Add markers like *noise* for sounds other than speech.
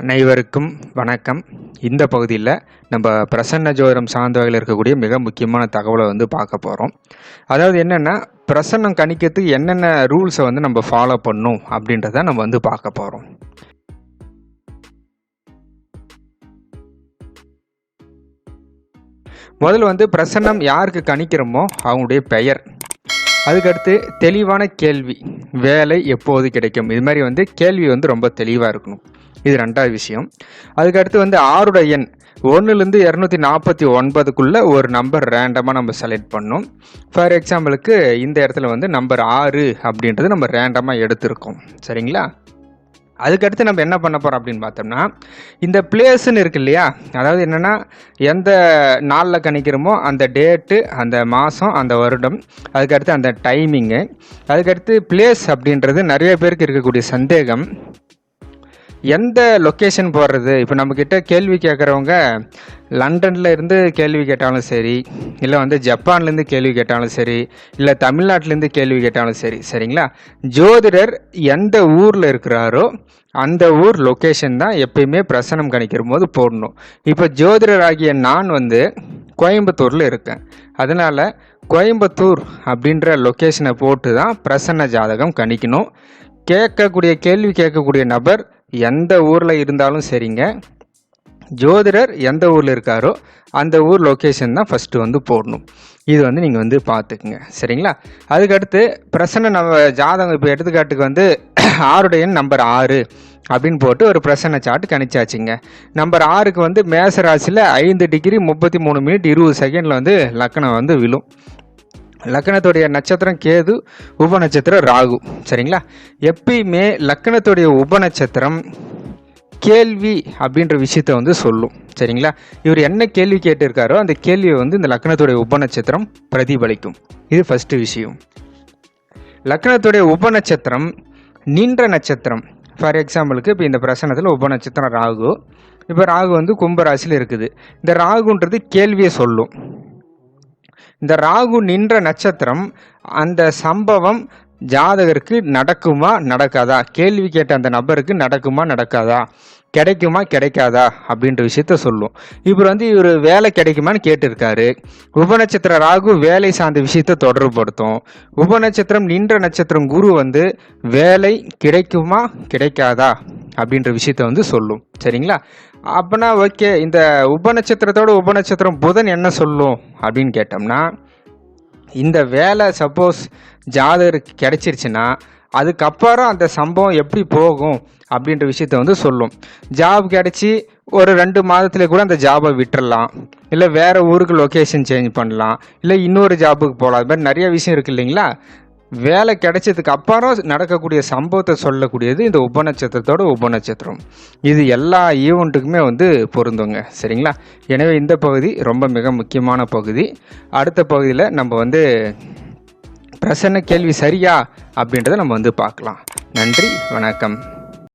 அனைவருக்கும் வணக்கம். இந்த பகுதியில் நம்ம பிரசன்ன ஜோதிடம் சார்ந்த வகையில் இருக்கக்கூடிய மிக முக்கியமான தகவலை வந்து பார்க்க போகிறோம் அதாவது என்னென்னா பிரசன்னம் கணிக்கிறதுக்கு என்னென்ன ரூல்ஸை வந்து நம்ம ஃபாலோ பண்ணும் அப்படின்றத நம்ம வந்து பார்க்க போகிறோம் முதல்ல வந்து பிரசன்னம் யாருக்கு கணிக்கிறோமோ அவங்களுடைய பெயர். அதுக்கடுத்து தெளிவான கேள்வி வேலை எப்போது கிடைக்கும்? இது மாதிரி வந்து கேள்வி வந்து ரொம்ப தெளிவாக இருக்கணும். இது ரெண்டாவது விஷயம். அதுக்கடுத்து வந்து ஆறுடைய எண் ஒன்றுலேருந்து இரநூத்தி நாற்பத்தி ஒன்பதுக்குள்ளே ஒரு நம்பர் ரேண்டமாக நம்ம செலக்ட் பண்ணோம். ஃபார் எக்ஸாம்பிளுக்கு இந்த இடத்துல வந்து நம்பர் ஆறு அப்படின்றது நம்ம ரேண்டமாக எடுத்திருக்கோம். சரிங்களா? அதுக்கடுத்து நம்ம என்ன பண்ண போகிறோம் அப்படின்னு பார்த்தோம்னா இந்த பிளேஸ்ன்னு இருக்கு இல்லையா? அதாவது என்னென்னா எந்த நாளில் கணிக்கிறோமோ அந்த டேட்டு அந்த மாதம் அந்த வருடம் அதுக்கடுத்து அந்த டைமிங்கு அதுக்கடுத்து பிளேஸ் அப்படின்றது நிறைய பேருக்கு இருக்கக்கூடிய சந்தேகம். எந்த லொக்கேஷன் போடுறது இப்போ நம்மக்கிட்ட கேள்வி கேட்குறவங்க லண்டனில் இருந்து கேள்வி கேட்டாலும் சரி இல்லை வந்து ஜப்பான்லேருந்து கேள்வி கேட்டாலும் சரி இல்லை தமிழ்நாட்டிலேருந்து கேள்வி கேட்டாலும் சரி சரிங்களா? ஜோதிடர் எந்த ஊரில் இருக்கிறாரோ அந்த ஊர் லொக்கேஷன் தான் எப்பயுமே பிரசனம் கணிக்கிற போது போடணும். இப்போ ஜோதிடர் ஆகிய நான் வந்து கோயம்புத்தூரில் இருக்கேன். அதனால் கோயம்புத்தூர் அப்படின்ற லொக்கேஷனை போட்டு தான் பிரசன்ன ஜாதகம் கணிக்கணும். கேட்கக்கூடிய கேள்வி கேட்கக்கூடிய நபர் எந்த ஊரில் இருந்தாலும் சரிங்க. ஜோதிடர் எந்த ஊரில் இருக்காரோ அந்த ஊர் லொக்கேஷன் தான் ஃபஸ்ட்டு வந்து போடணும். இது வந்து நீங்கள் வந்து பார்த்துக்குங்க சரிங்களா? அதுக்கடுத்து பிரசன்ன நம்ம ஜாதகம் இப்போ எடுத்துக்காட்டுக்கு வந்து *clears throat* ஆறுடைய நம்பர் ஆறு அப்படின்னு போட்டு ஒரு பிரசன்ன சார்ட் கணிச்சாச்சுங்க. நம்பர் ஆறுக்கு வந்து மேச ராசியில் ஐந்து டிகிரி முப்பத்தி மூணு மினிட் இருபது செகண்டில் வந்து லக்கணம் வந்து விழும். லக்கணத்துடைய நட்சத்திரம் கேது உப நட்சத்திரம் ராகு. சரிங்களா? எப்பயுமே லக்கணத்துடைய உப நட்சத்திரம் கேள்வி அப்படின்ற விஷயத்த வந்து சொல்லும். சரிங்களா? இவர் என்ன கேள்வி கேட்டிருக்காரோ அந்த கேள்வியை வந்து இந்த லக்கணத்துடைய உப நட்சத்திரம் பிரதிபலிக்கும். இது ஃபஸ்ட்டு விஷயம். லக்கணத்துடைய உப நட்சத்திரம் நின்ற நட்சத்திரம். ஃபார் எக்ஸாம்பிளுக்கு இப்போ இந்த பிரசனத்தில் உப நட்சத்திரம் ராகு. இப்போ ராகு வந்து கும்பராசியில் இருக்குது. இந்த ராகுன்றது கேள்வியை சொல்லும். இந்த ராகு நின்ற நட்சத்திரம் அந்த சம்பவம் ஜாதகருக்கு நடக்குமா நடக்காதா? கேள்வி கேட்ட அந்த நபருக்கு நடக்குமா நடக்காதா? கிடைக்குமா கிடைக்காதா? அப்படின்ற விஷயத்த சொல்லும். இவர் வந்து இவர் வேலை கிடைக்குமான்னு கேட்டிருக்காரு. உபநட்சத்திர ராகு வேலை சார்ந்த விஷயத்த தொடர்புபடுத்தும். உபநட்சத்திரம் நின்ற நட்சத்திரம் குரு வந்து வேலை கிடைக்குமா கிடைக்காதா? அப்படின்ற விஷயத்த வந்து சொல்லும். சரிங்களா? அப்போனா ஓகே இந்த உபநட்சத்திரத்தோட உபநட்சத்திரம் புதன் என்ன சொல்லும் அப்படின்னு கேட்டோம்னா இந்த வேலை சப்போஸ் ஜாதகருக்கு கிடைச்சிருச்சுன்னா அதுக்கப்புறம் அந்த சம்பவம் எப்படி போகும் அப்படின்ற விஷயத்த வந்து சொல்லும். ஜாப் கிடச்சி ஒரு ரெண்டு மாதத்துல கூட அந்த ஜாபை விட்டுறலாம். இல்லை வேறு ஊருக்கு லொக்கேஷன் சேஞ்ச் பண்ணலாம். இல்லை இன்னொரு ஜாபுக்கு போகலாம். அது மாதிரி நிறைய விஷயம் இருக்குது இல்லைங்களா? வேலை கிடைச்சதுக்கு அப்புறம் நடக்கக்கூடிய சம்பவத்தை சொல்லக்கூடியது இந்த உபநட்சத்திரத்தோட உபநட்சத்திரம். இது எல்லா ஈவெண்ட்டுக்குமே வந்து பொருந்துங்க. சரிங்களா? எனவே இந்த பகுதி ரொம்ப மிக முக்கியமான பகுதி. அடுத்த பகுதியில் நம்ம வந்து பிரசன்ன கேள்வி சரியா அப்படின்றத நம்ம வந்து பார்க்கலாம். நன்றி வணக்கம்.